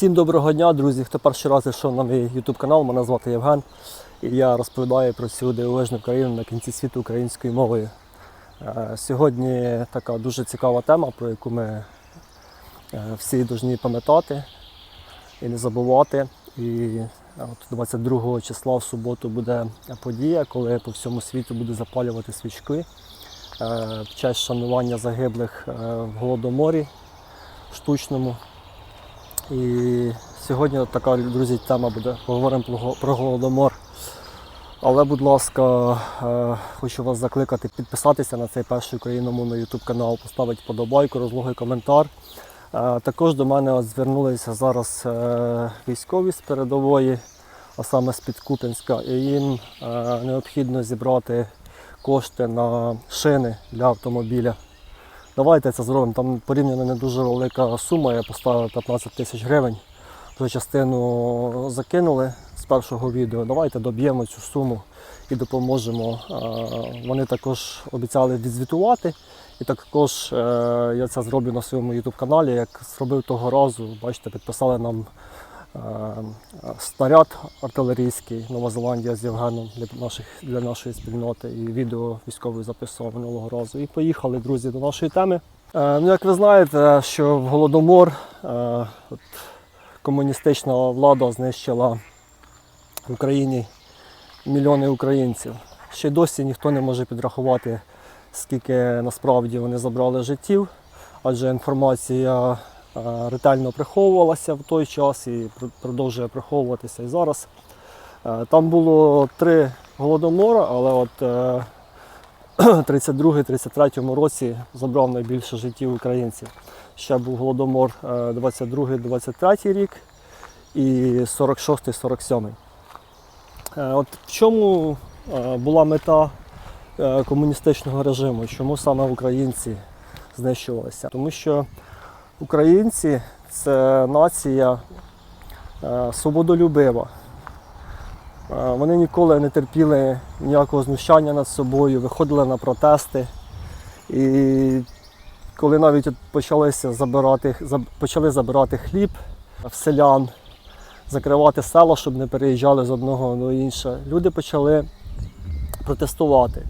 Всім доброго дня, друзі. Хто перший раз зайшов на мій YouTube канал, мене звати Євген. І я розповідаю про цю дивовижну країну на кінці світу українською мовою. Е, Сьогодні така дуже цікава тема, про яку ми е, всі повинні пам'ятати і не забувати. І от 22 числа в суботу буде подія, коли по всьому світу буде запалювати свічки е, в честь шанування загиблих е, в голодоморі штучному. І сьогодні така, друзі, тема буде. Поговоримо про голодомор. Але, будь ласка, е, хочу вас закликати підписатися на цей перший україномовний YouTube канал, поставити подобайку, розлогий коментар. Е, Також до мене звернулися зараз е, військові з передової, а саме з Підкупінська, і їм необхідно зібрати кошти на шини для автомобіля. Давайте це зробимо. Там порівняно не дуже велика сума, я поставив 15 тисяч гривень. Вже частину закинули з першого відео. Давайте доб'ємо цю суму і допоможемо. Е, Вони також обіцяли відзвітувати. І також е, я це зроблю на своєму YouTube каналі, як зробив того разу. Бачите, підписали нам снаряд артилерійський Нова Зеландія з Євгеном для, наших, для нашої спільноти. І відео військовий записував минулого разу. І поїхали, друзі, до нашої теми. Е, ну, як ви знаєте, що в Голодомор е, от, комуністична влада знищила в Україні мільйони українців. Ще досі ніхто не може підрахувати, скільки насправді вони забрали життів, адже інформація е, ретельно приховувалася в той час і продовжує приховуватися і зараз. Е, Там було три голодомора, але от е, 32-33 році забрав найбільше життів українців. Ще був голодомор е, 22-23 рік і 46-47. Е, От в чому е, була мета е, комуністичного режиму? Чому саме українці знищувалися? Тому що українці це нація е, свободолюбива. Е, Вони ніколи не терпіли ніякого знущання над собою, виходили на протести. І коли навіть почалися забирати, почали забирати хліб в селян, закривати села, щоб не переїжджали з одного до іншого, люди почали протестувати.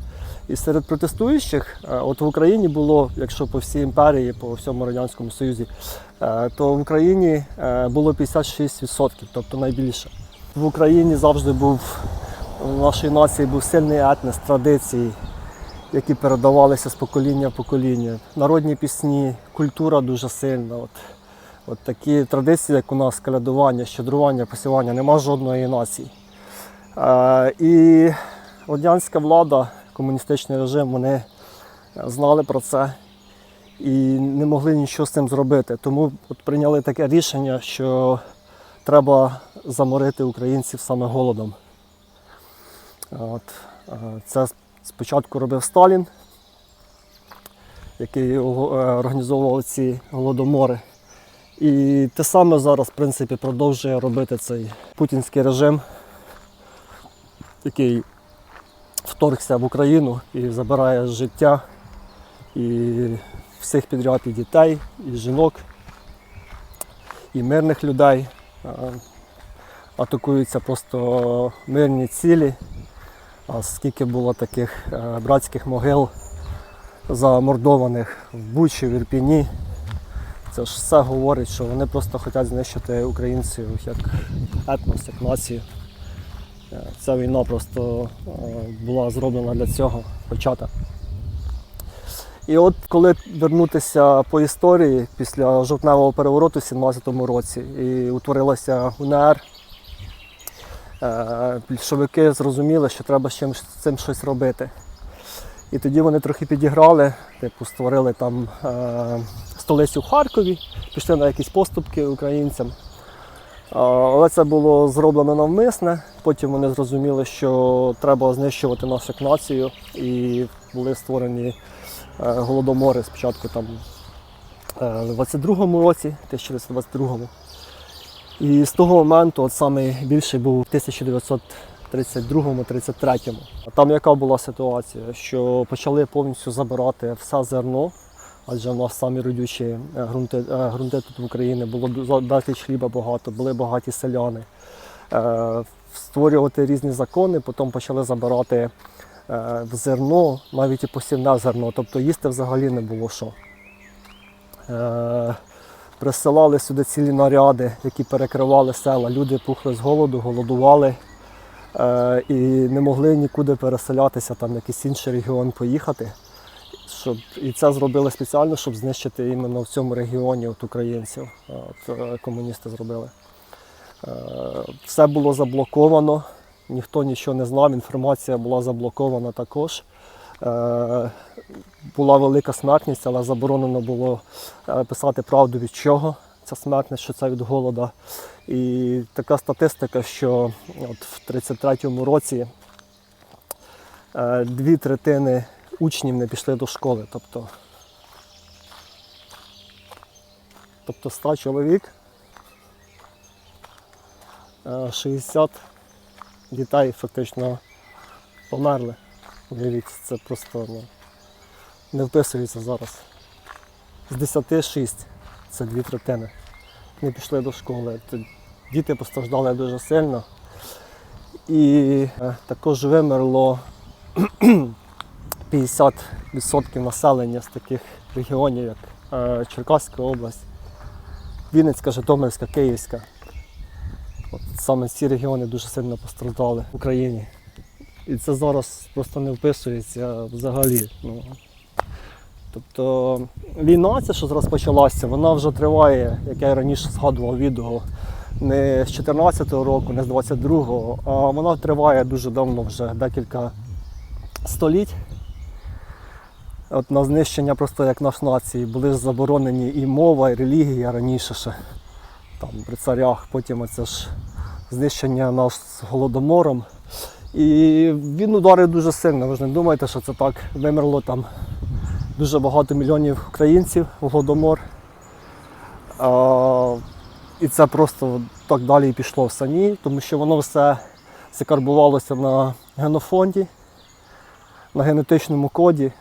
І серед протестуючих, е, от в Україні було, якщо по всій імперії, по всьому Радянському Союзі, е, то в Україні е, було 56%, тобто найбільше. В Україні завжди був у нашій нації був сильний етнос, традиції, які передавалися з покоління в покоління. Народні пісні, культура дуже сильна. От, от такі традиції, як у нас калядування, щедрування, посівання, нема жодної нації. І радянська влада, комуністичний режим, вони знали про це і не могли нічого з цим зробити. Тому от прийняли таке рішення, що треба заморити українців саме голодом. От. е, Це спочатку робив Сталін, який е, організовував ці голодомори. І те саме зараз, в принципі, продовжує робити цей путінський режим, який вторгся в Україну і забирає життя і всіх підряд і дітей, і жінок, і мирних людей. Атакуються просто мирні цілі. А скільки було таких е, братських могил замордованих в Бучі, в Ірпіні. Це ж все говорить, що вони просто хочуть знищити українців як етнос, як націю. Ця війна просто е, була зроблена для цього почата. І от коли вернутися по історії після жовтневого перевороту в 17-му році і утворилася УНР, е, більшовики зрозуміли, що треба з чим з цим щось робити. І тоді вони трохи підіграли, типу створили там е, столицю в Харкові, пішли на якісь поступки українцям. Але це було зроблено навмисне. Потім вони зрозуміли, що треба знищувати нас як націю, і були створені е, голодомори спочатку там е, в 22-му році, 1922-му. І з того моменту от саме більший був в 1932-33. А Там яка була ситуація? Що почали повністю забирати все зерно, адже в нас самі родючі е, ґрунти, е, тут в Україні, було безліч хліба багато, були багаті селяни. Е, Створювати різні закони, потім почали забирати в зерно, навіть і посівне зерно, тобто їсти взагалі не було що. Присилали сюди цілі наряди, які перекривали села. Люди пухли з голоду, голодували і не могли нікуди переселятися, там якийсь інший регіон поїхати. Щоб, і це зробили спеціально, щоб знищити іменно в цьому регіоні от українців. От, е, комуністи зробили. Е, все було заблоковано, ніхто нічого не знав, інформація була заблокована також. Е, була велика смертність, але заборонено було писати правду від чого ця смертність, що це від голода. І така статистика, що от в 33-му році дві третини учнів не пішли до школи. Тобто, тобто 100 чоловік, е, 60 дітей фактично померли. Уявіть, це просто ну, не вписується зараз. З 10 6 це дві третини. Не пішли до школи. Діти постраждали дуже сильно. І е, також вимерло 50% населення з таких регіонів, як е, Черкаська область, Вінницька, Житомирська, Київська. От саме ці регіони дуже сильно постраждали в Україні. І це зараз просто не вписується взагалі. Ну, тобто війна, ця, що зараз почалася, вона вже триває, як я раніше згадував відео, не з 14-го року, не з 22-го, а вона триває дуже давно, вже декілька століть. От на знищення просто як наш нації були заборонені і мова, і релігія раніше ще там при царях, потім оце ж знищення нас голодомором. І він ударив дуже сильно. Ви ж не думаєте, що це так вимерло там дуже багато мільйонів українців в голодомор. А, і це просто так далі і пішло в самі, тому що воно все закарбувалося на генофонді, на генетичному коді.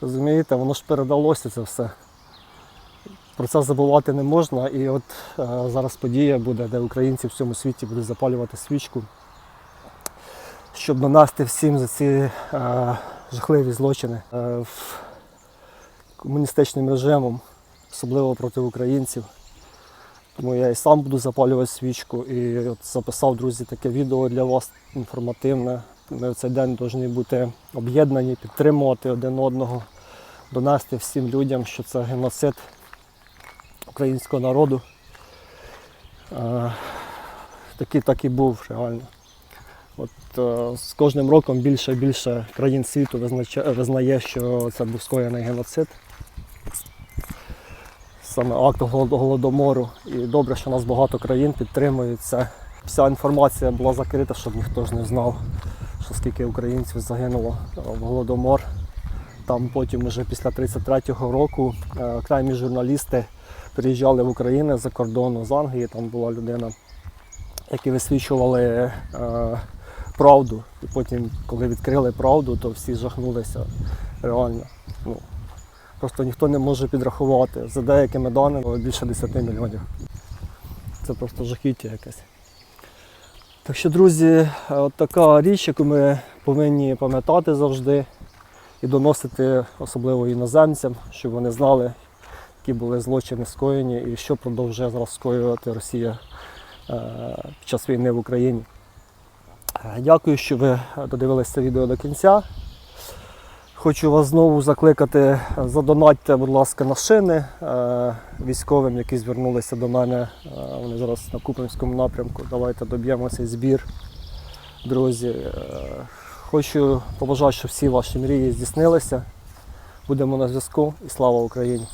Розумієте, воно ж передалося це все. Про це забувати не можна. І от е, зараз подія буде, де українці в всьому світі будуть запалювати свічку, щоб нанести всім за ці е, жахливі злочини е, комуністичним режимом, особливо проти українців. Тому я і сам буду запалювати свічку і от записав, друзі, таке відео для вас інформативне. Ми в цей день повинні бути об'єднані, підтримувати один одного, донести всім людям, що це геноцид українського народу. Е, Такий так і був реально. От е, з кожним роком більше і більше країн світу визнає, що це був скоєний геноцид. Саме акт голодомору. І добре, що нас багато країн підтримують. Вся інформація була закрита, щоб ніхто ж не знав, що скільки українців загинуло в голодомор. Там потім уже після 33-го року е, окремі журналісти приїжджали в Україну за кордону з Англії, там була людина, які висвічували е, правду. І потім, коли відкрили правду, то всі жахнулися реально. Ну, просто ніхто не може підрахувати. За деякими даними більше 10 мільйонів. Це просто жахіття якесь. Так що, друзі, от така річ, яку ми повинні пам'ятати завжди і доносити особливо іноземцям, щоб вони знали, які були злочини скоєні і що продовжує зараз скоювати Росія е, під час війни в Україні. Е, Дякую, що ви додивилися це відео до кінця. Хочу вас знову закликати, е, задонатьте, будь ласка, на шини е, військовим, які звернулися до мене. Е, Вони зараз на Купинському напрямку. Давайте доб'ємо цей збір. Друзі, хочу побажати, щоб всі ваші мрії здійснилися. Будемо на зв'язку і слава Україні!